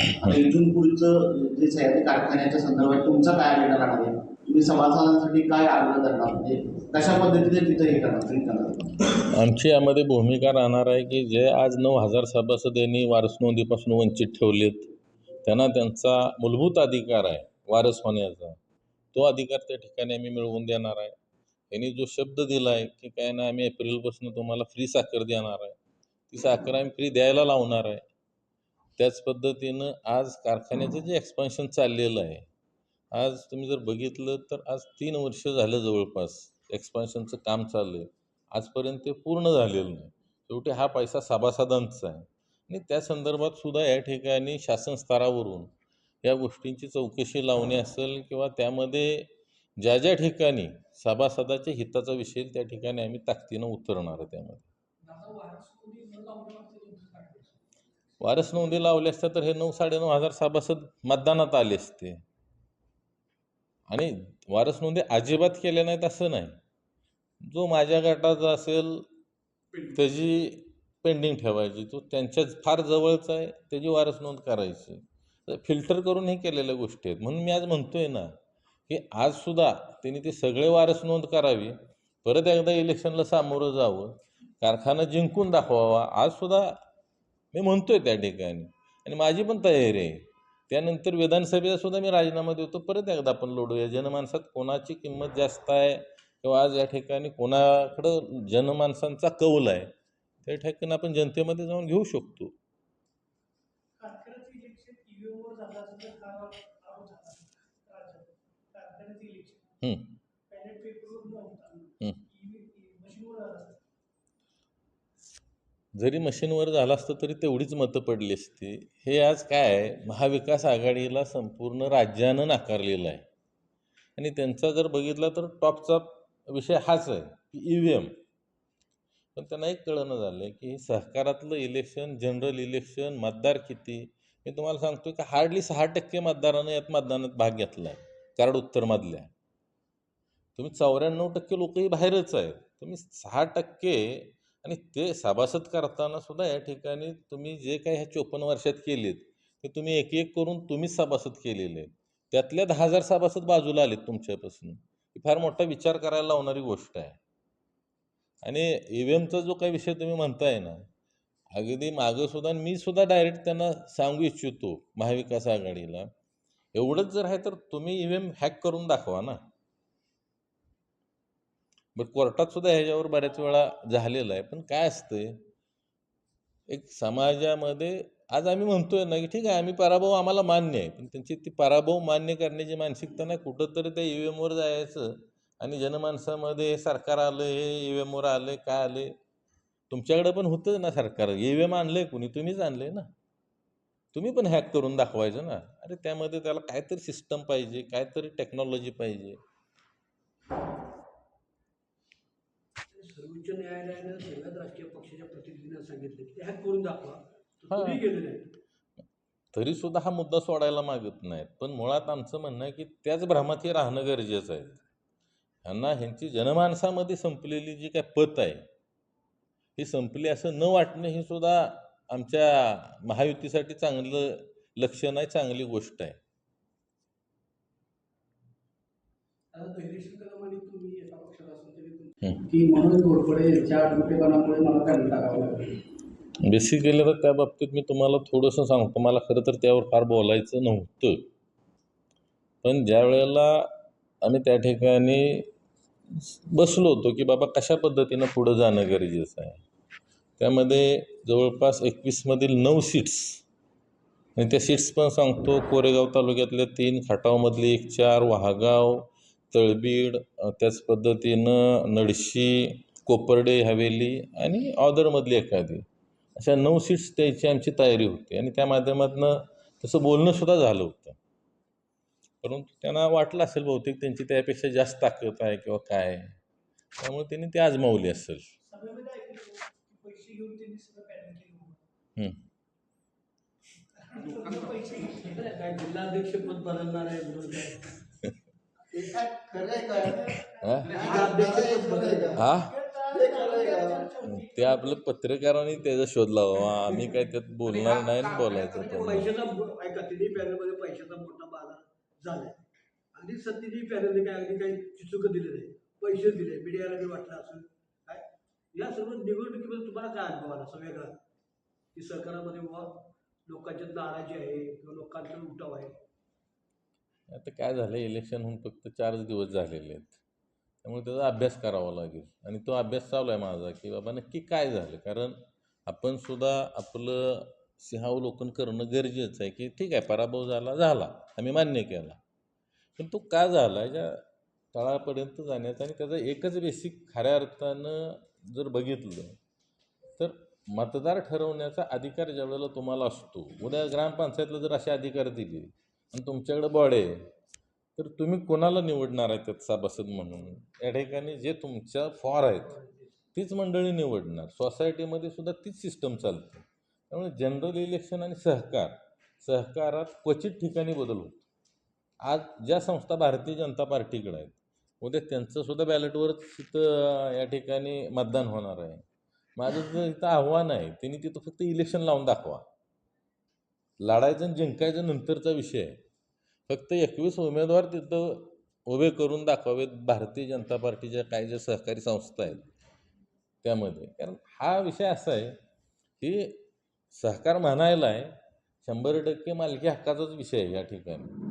जे सह्याद्री कारखान्याच्या संदर्भात तुमचा काय अजेंडा राहणार आहे? तुम्ही काय आग्रह करणार म्हणजे कशा पद्धतीने तिथं हे करणार आमची यामध्ये भूमिका राहणार आहे की जे आज नऊ हजार सभासद यांनी वारस नोंदीपासून वंचित ठेवलेत त्यांना त्यांचा मूलभूत अधिकार आहे वारस होण्याचा. तो अधिकार त्या ठिकाणी आम्ही मिळवून देणार आहे. यांनी जो शब्द दिला आहे की काय ना आम्ही एप्रिलपासून तुम्हाला फ्री साखर देणार आहे. ती साखर आम्ही फ्री द्यायला लावणार आहे. त्याच पद्धतीनं आज कारखान्याचं जे एक्सपान्शन चाललेलं आहे आज तुम्ही जर बघितलं तर आज तीन वर्ष झालं जवळपास एक्सपान्शनचं काम चाललं आहे. आजपर्यंत ते पूर्ण झालेलं नाही. शेवटी हा पैसा सभासदांचा आहे. आणि त्या संदर्भात सुद्धा या ठिकाणी शासन स्तरावरून या गोष्टींची चौकशी लावणे असेल किंवा त्यामध्ये ज्या ज्या ठिकाणी सभासदाच्या हिताचा विषय त्या ठिकाणी आम्ही ताकदीनं उतरणार आहे त्यामध्ये. वारस नोंदी लावले असत्या तर हे नऊ साडेनऊ हजार सभासद मतदानात आले असते. आणि वारस नोंदी अजिबात केल्या नाहीत असं नाही. जो माझ्या गटाचा असेल त्याची पेंडिंग ठेवायची. तो त्यांच्याच फार जवळचा आहे त्याची वारस नोंद करायची. फिल्टर करून हे केलेल्या गोष्टी आहेत. म्हणून मी आज म्हणतोय ना की आजसुद्धा त्यांनी ते सगळे वारस नोंद करावी. परत एकदा इलेक्शनला सामोरं जावं. कारखाना जिंकून दाखवावा. आजसुद्धा मी म्हणतोय त्या ठिकाणी. आणि माझी पण तयारी आहे. त्यानंतर विधानसभेला सुद्धा मी राजीनामा देतो. परत एकदा आपण लढूया. जनमानसात कोणाची किंमत जास्त आहे किंवा आज या ठिकाणी कोणाकडं जनमानसांचा कौल आहे त्या ठिकाणी आपण जनतेमध्ये जाऊन घेऊ शकतो. कारखान्याचं इलेक्शन ईव्हीएमवर झालं असेल तर हा आरोप झाला राज्यात कारखान्याचं इलेक्शन हं. बॅलेट पेपरवर नव्हता हं. मशीनवर झालं असेल जरी मशीनवर झालं असतं तरी तेवढीच मतं पडली असती. हे आज काय महाविकास आघाडीला संपूर्ण राज्यानं नाकारलेलं आहे. आणि त्यांचा जर बघितला तर टॉपचा विषय हाच आहे की ई व्ही एम पण त्यांना एक कळणं झालं आहे की सहकारातलं इलेक्शन जनरल इलेक्शन मतदार किती? मी तुम्हाला सांगतो की हार्डली सहा टक्के मतदारानं यात मतदानात भाग घेतला आहे कराड उत्तरमधल्या. तुम्ही चौऱ्याण्णव टक्के लोकही बाहेरच आहेत. तुम्ही सहा टक्के आणि ते सभासद करताना सुद्धा या ठिकाणी तुम्ही जे काही ह्या चोपन्न वर्षात केलेत ते तुम्ही एक एक करून तुम्हीच सभासद केलेले. आहेत त्यातल्या दहा हजार सभासद बाजूला आलेत तुमच्यापासून. ही फार मोठा विचार करायला लावणारी गोष्ट आहे. आणि ई एमचा जो काही विषय तुम्ही म्हणताय ना अगदी मागं सुद्धा आणि मी सुद्धा डायरेक्ट त्यांना सांगू इच्छितो महाविकास आघाडीला. एवढंच जर आहे तर तुम्ही ई एम हॅक करून दाखवा ना. बरं कोर्टात सुद्धा ह्याच्यावर बऱ्याच वेळा झालेलं आहे. पण काय असतंय एक समाजामध्ये आज आम्ही म्हणतोय ना की ठीक आहे आम्ही पराभव आम्हाला मान्य आहे. पण त्यांची ती पराभव मान्य करण्याची मानसिकता नाही. कुठंतरी त्या ई व्ही एमवर जायचं आणि जनमानसामध्ये हे सरकार आलं हे ई व्ही एमवर आलं काय आले? तुमच्याकडे पण होतं ना सरकार. ई व्ही एम आणलंय कुणी? तुम्हीच आणलंय ना. तुम्ही पण हॅक करून दाखवायचं ना. अरे त्यामध्ये त्याला काहीतरी सिस्टम पाहिजे काहीतरी टेक्नॉलॉजी पाहिजे. सर्वोच्च न्यायालयानं सगळ्याच राजकीय पक्षाच्या प्रतिनिधींना सांगितलं की हॅक करून दाखवा. तर हा. तुम्ही गेले नाही तरी सुद्धा हा मुद्दा सोडायला मागत नाहीत. पण मुळात आमचं म्हणणं आहे की त्याच भ्रमात हे राहणं गरजेचं आहे. ह्यांना ह्यांची जनमानसामध्ये संपलेली जी काय पत आहे ही संपली असं न वाटणं ही सुद्धा आमच्या महायुतीसाठी चांगलं लक्षण आहे चांगली गोष्ट आहे. आता आणि तुम्ही एका पक्षात असून तरी तुम- हं. की मनोज घोरपडे यांच्या मला काढून टाकावं लागलं. बेसिकली तर त्या बाबतीत मी तुम्हाला थोडंसं सांगतो. मला खरं तर त्यावर फार बोलायचं नव्हतं. पण ज्या वेळेला आम्ही त्या ठिकाणी बसलो होतो की बाबा कशा पद्धतीनं पुढं जाणं गरजेचं आहे? त्यामध्ये जवळपास एकवीसमधील नऊ सीट्स आणि त्या सीट्स पण सांगतो कोरेगाव तालुक्यातल्या तीन खटावमधली एक चार वाहगाव तळबीड त्याच पद्धतीनं नडशी कोपर्डे हवेली आणि ऑदरमधली एखादी अशा नऊ सीट्स द्यायची आमची तयारी होती आणि त्या माध्यमातून तसं बोलणंसुद्धा झालं होतं. परंतु त्यांना वाटलं असेल बहुतेक त्यांची त्यापेक्षा जास्त ताकद आहे किंवा काय त्यामुळे त्यांनी ते आजमावली असेल. जिल्हाध्यक्ष पद बदलणार आहे हा? हा. ते आपलं पत्रकारांनी त्याचा शोध लावा. आम्ही काय त्यात बोलणार नाही बोलायचं पैशाचा मो- ऐका तिन्ही पॅनलमध्ये पैशाचा मोठा बाजार झालाय. अगदी सत्तेची पॅनलने काय अगदी काही चिचुक दिले नाही. पैसे दिले. मीडियाला बी वाटलं असं काय? या सर्व निवडणुकीमध्ये तुम्हाला काय अनुभव आला? वेगळा. की सरकारामध्ये बुवा लोकांची नाराजी आहे किंवा लोकांचा उठाव आहे. आता काय झालं इलेक्शन होऊन फक्त चारच दिवस झालेले आहेत. त्यामुळे त्याचा अभ्यास करावा लागेल. आणि तो अभ्यास चालू आहे माझा की बाबा नक्की काय झालं? कारण आपण सुद्धा आपलं सिंहावलोकन करणं गरजेचं आहे की ठीक आहे पराभव झाला झाला. आम्ही मान्य केला. पण तो का झाला? ज्या तळापर्यंत जाण्याचा आणि त्याचा एकच बेसिक खऱ्या अर्थानं जर बघितलं तर मतदार ठरवण्याचा अधिकार ज्यावेळेला तुम्हाला असतो. उद्या ग्रामपंचायतला जर असे अधिकार दिले आणि तुमच्याकडे बॉड आहे. तर तुम्ही कोणाला निवडणार आहे त्यात सभासद म्हणून? या ठिकाणी जे तुमच्या फॉर आहेत तीच मंडळी निवडणार. सोसायटीमध्ये सुद्धा तीच सिस्टम चालते. त्यामुळे जनरल इलेक्शन आणि सहकार सहकारात क्वचित ठिकाणी बदल होतो. आज ज्या संस्था भारतीय जनता पार्टीकडे आहेत उद्या त्यांचंसुद्धा बॅलेटवरच तिथं या ठिकाणी मतदान होणार आहे. माझं जर इथं आव्हान आहे त्यांनी तिथं फक्त इलेक्शन लावून दाखवा. लढायचं आणि जिंकायचं नंतरचा विषय आहे. फक्त एकवीस उमेदवार तिथं उभे करून दाखवावेत भारतीय जनता पार्टीच्या काही ज्या सहकारी संस्था आहेत त्यामध्ये. कारण हा विषय असा आहे की सहकार म्हणायला आहे शंभर टक्के मालकी हक्काचाच विषय आहे या ठिकाणी.